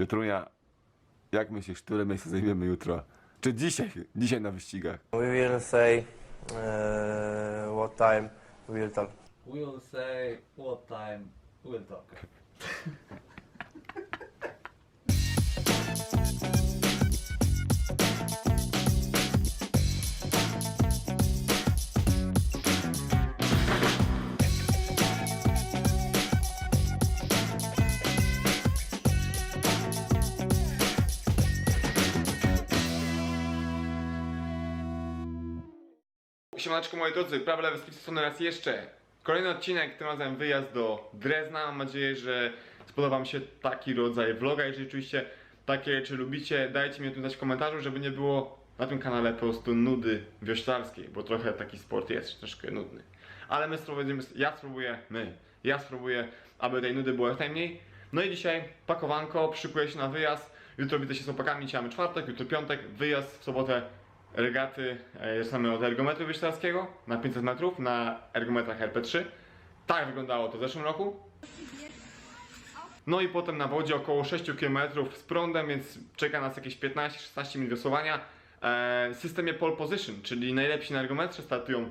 Piotrunia, jak myślisz, które miejsce zajmiemy jutro? Czy dzisiaj? Dzisiaj na wyścigach. We will say uh, what time we will talk. We'll say what time we'll talk. Siemaneczko moi drodzy, prawa lewe z strony raz jeszcze. Kolejny odcinek, tym razem wyjazd do Drezna. Mam nadzieję, że spodoba Wam się taki rodzaj vloga. Jeżeli oczywiście takie, czy lubicie, dajcie mi o tym znać w komentarzu, żeby nie było na tym kanale po prostu nudy wioślarskiej, bo trochę taki sport jest troszkę nudny. Ale my spróbujemy, ja spróbuję, my, ja spróbuję, aby tej nudy było jak najmniej. No i dzisiaj pakowanko, przykuję się na wyjazd. Jutro widzę się z chłopakami, dzisiaj mamy czwartek, jutro piątek, wyjazd w sobotę regaty e, zaczynamy od ergometru wyślarskiego na 500 metrów na ergometrach RP3. Tak wyglądało to w zeszłym roku. No i potem na wodzie około 6 km z prądem, więc czeka nas jakieś 15-16 minut wiosłowania. E, systemie pole position, czyli najlepsi na ergometrze startują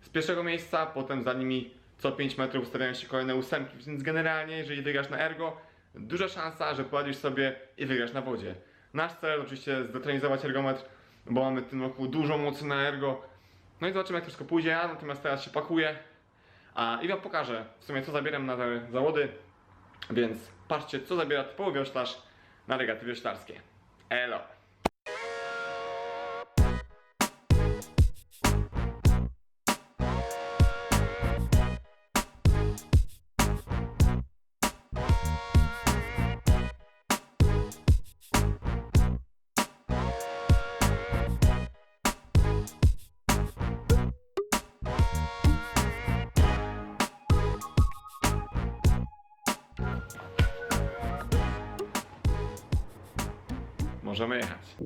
z pierwszego miejsca, potem za nimi co 5 metrów ustawiają się kolejne ósemki, więc generalnie jeżeli wygrasz na ergo, duża szansa, że poradzisz sobie i wygrasz na wodzie. Nasz cel oczywiście zdetrenizować ergometr, bo mamy w tym roku dużo mocy na ergo. No i zobaczymy jak to wszystko pójdzie, ja natomiast teraz się pakuję a, i wam pokażę w sumie co zabieram na te zawody, więc patrzcie co zabiera typowy wioślarz na regaty wioślarskie. Elo! Możemy jechać.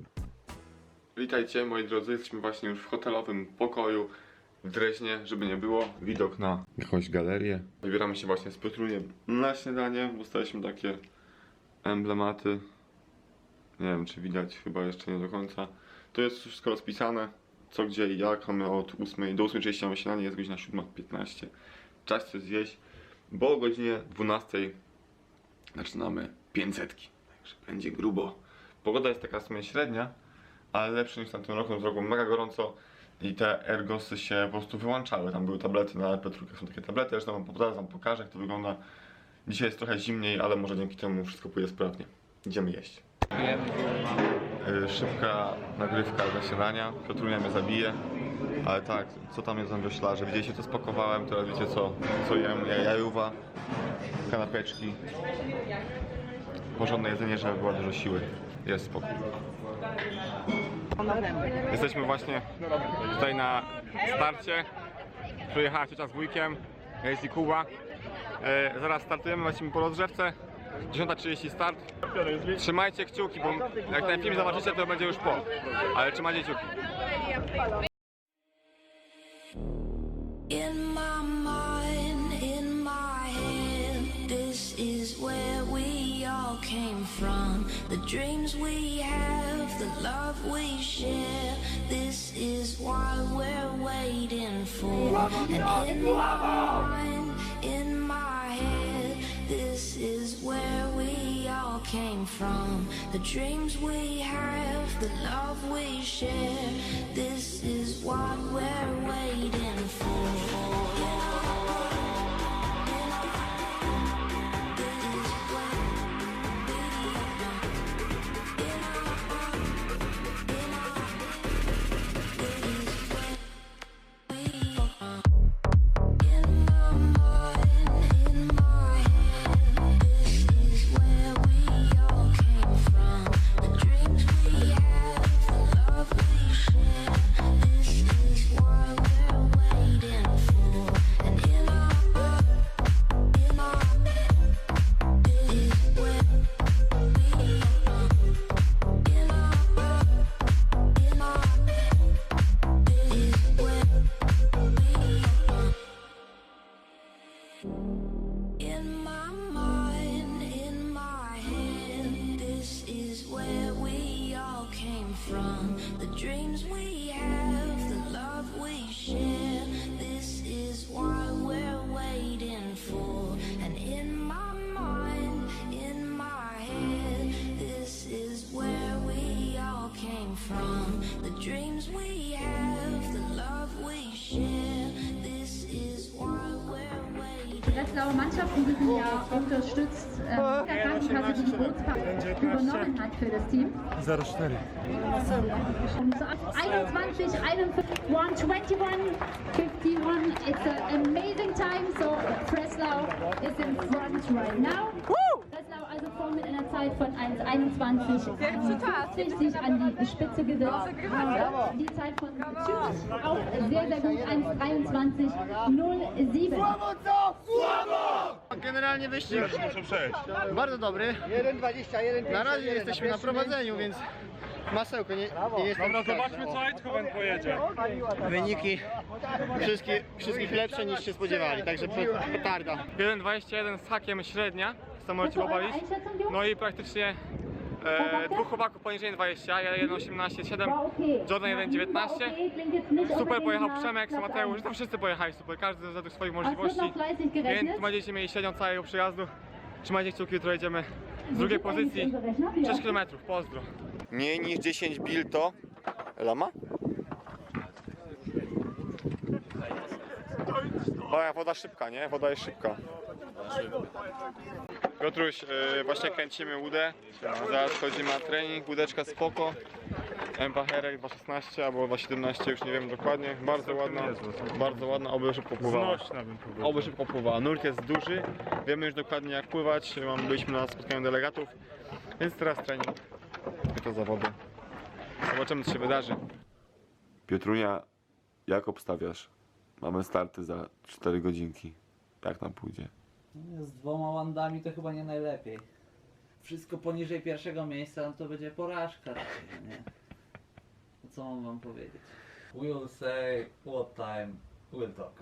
Witajcie moi drodzy, jesteśmy właśnie już w hotelowym pokoju w Dreźnie, żeby nie było. Widok na jakąś galerię. Wybieramy się właśnie z Piotruniem na śniadanie. Dostaliśmy takie emblematy. Nie wiem czy widać, chyba jeszcze nie do końca. To jest wszystko rozpisane, co gdzie i jak. Mamy od 8 do 8.30 mamy śniadanie, jest godzina 7.15. Czas coś zjeść, bo o godzinie 12 zaczynamy 500. Także będzie grubo. Pogoda jest taka w sumie średnia, ale lepsza niż w tamtym roku. Zrobiło mega gorąco i te ergosy się po prostu wyłączały. Tam były tablety na Petrukach, są takie tablety. Zresztą wam zaraz wam pokażę, jak to wygląda. Dzisiaj jest trochę zimniej, ale może dzięki temu wszystko pójdzie sprawnie. Idziemy jeść. Yy, Szybka nagrywka do śniadania. Piotrunia mnie zabije. Ale tak, co tam jest na wioślarze? Widzieliście co spakowałem, teraz wiecie co, co jem. Ja- Jajuwa, kanapeczki. Porządne jedzenie, żeby było dużo siły. Jest spokój. Jesteśmy właśnie tutaj na starcie. Przyjechała ciocia z wujkiem, jest i Kuba. E, zaraz startujemy, lecimy po rozgrzewce. 10.30 start. Trzymajcie kciuki, bo jak ten film zobaczycie, to będzie już po. Ale trzymajcie kciuki. Came from. The dreams we have, the love we share, this is what we're waiting for. And in my mind, in my head, this is where we all came from. The dreams we have, the love we share, this is what we're waiting for. came from, the dreams we have, the love we share. This is what we're waiting. Die Breslauer Mannschaft in diesem Jahr unterstützt äh, der Krankenkasse die Bootsfahrt übernommen hat für das Team. 04. 21, 51, 121, 51. It's an amazing time. So Breslau is in front right now. Woo! Also vorn mit einer Zeit von 1,21 sich an die Spitze gesetzt. Die Zeit von Zürich auch sehr, sehr gut, 1,23,07. Generalnie wyścig bardzo dobry. Na razie jesteśmy na prowadzeniu, więc masełko nie, nie jest Dobra, zobaczmy co Eindhoven pojedzie. Wyniki wszystkie, wszystkich lepsze niż się spodziewali, także pe- petarda. 1,21 z hakiem średnia, możecie pobawić. No i praktycznie e, dwóch chłopaków poniżej 20, ja 1,18,7, Jordan 1,19. Super pojechał Przemek, Mateusz, tam wszyscy pojechali super, każdy tych swoich możliwości. Więc będziecie mieli średnią całego przejazdu. Trzymajcie kciuki, jutro jedziemy z drugiej pozycji. 6 km, pozdro. Mniej niż 10 bil to... Lama? Woda, woda szybka, nie? Woda jest szybka. Piotruś, yy, właśnie kręcimy łudę. Zaraz chodzimy na trening. Łódeczka spoko. Empacherek 2.16 albo 2.17, już nie wiem dokładnie. Bardzo ładna, bardzo ładna, oby szybko pływała. Oby szybko pływa. Nurt jest duży, wiemy już dokładnie jak pływać. Mam, byliśmy na spotkaniu delegatów, więc teraz trening. I to zawody. Zobaczymy co się wydarzy. Piotrunia, jak obstawiasz? Mamy starty za 4 godzinki. Jak nam pójdzie? Z dwoma łandami to chyba nie najlepiej. Wszystko poniżej pierwszego miejsca, no to będzie porażka raczej, no nie? No co mam wam powiedzieć? We'll say what time, we'll talk.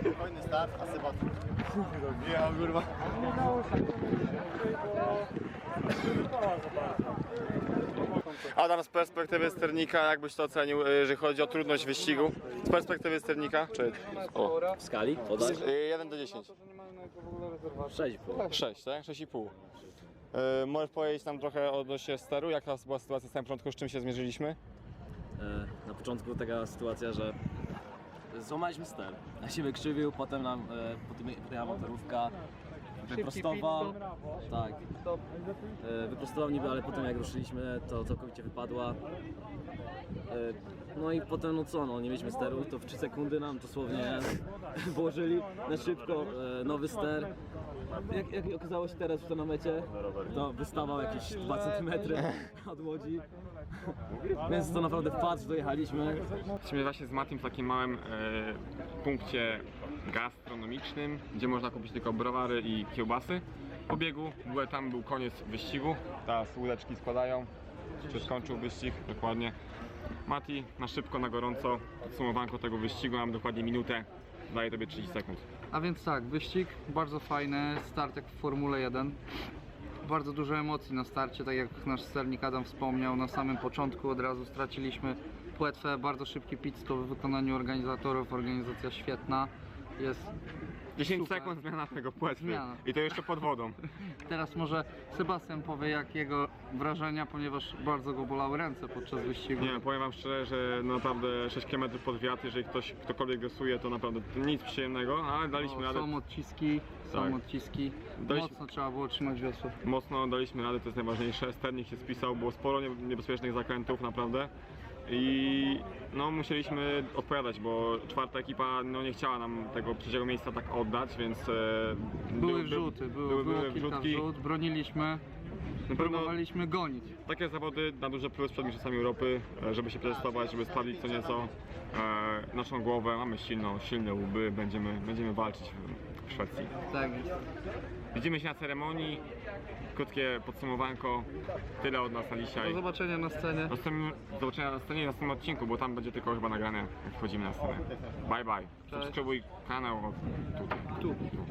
Spokojny start, a Seba... Ja kurwa. Adam, z perspektywy sternika, jakbyś to ocenił, y, jeżeli chodzi o trudność wyścigu? Z perspektywy sternika? Czy... O. W skali podać? 1 do 10. 6 6, tak? 6,5. Yy, możesz powiedzieć nam trochę odnośnie steru, jaka była sytuacja z samym początku, z czym się zmierzyliśmy? E, Na początku taka sytuacja, że złamaliśmy ster. Na się wykrzywił, potem nam e, potem motorówka, wyprostował. Tak. E, Wyprostował niby, ale potem jak ruszyliśmy, to całkowicie wypadła. E, No i potem no co, no nie mieliśmy steru, to w 3 sekundy nam dosłownie włożyli na szybko e, nowy ster. Jak, jak okazało się teraz w tonomecie, to wystawał jakieś 2 cm od łodzi. Więc to naprawdę patrz, dojechaliśmy. Jesteśmy właśnie z Matim w takim małym e, punkcie gdzie można kupić tylko browary i kiełbasy. Po biegu, były, tam był koniec wyścigu, teraz łódeczki składają, czy skończył wyścig, dokładnie. Mati, na szybko, na gorąco, podsumowanko tego wyścigu, mam dokładnie minutę, daję Tobie 30 sekund. A więc tak, wyścig bardzo fajny, start jak w Formule 1. Bardzo dużo emocji na starcie, tak jak nasz sternik Adam wspomniał, na samym początku od razu straciliśmy płetwę, bardzo szybki pit stop w wykonaniu organizatorów, organizacja świetna. Jest 10 Super. sekund zmiana tego płetwy Zmiana. i to jeszcze pod wodą. Teraz może Sebastian powie jak jego wrażenia, ponieważ bardzo go bolały ręce podczas wyścigu. Nie, powiem wam szczerze, że naprawdę 6 km pod wiatr, jeżeli ktoś, ktokolwiek grosuje, to naprawdę nic przyjemnego, ale daliśmy radę. są odciski, są Tak. odciski. Daliśmy- Mocno trzeba było trzymać wiosło. Mocno daliśmy radę, to jest najważniejsze. Sternik się spisał, było sporo nie- niebezpiecznych zakrętów, naprawdę. I no, musieliśmy odpowiadać, bo czwarta ekipa no, nie chciała nam tego trzeciego miejsca tak oddać, więc. E, Były był- wrzuty, było, były, było były wrzutki. wrzut, broniliśmy, pewno próbowaliśmy gonić. takie zawody na duży plus przed Mistrzostwami Europy, e, żeby się przetestować, żeby sprawdzić co nieco e, naszą głowę. Mamy silną, silne łby, będziemy, będziemy walczyć w, w Szwecji. Tak jest. Widzimy się na ceremonii. Krótkie podsumowanko. Tyle od nas na dzisiaj. Do zobaczenia na scenie. Do zobaczenia na scenie w następnym odcinku, bo tam będzie tylko chyba nagrane, jak wchodzimy na scenę. Bye bye. Subskrybuj kanał o, tutaj. Tu. tu.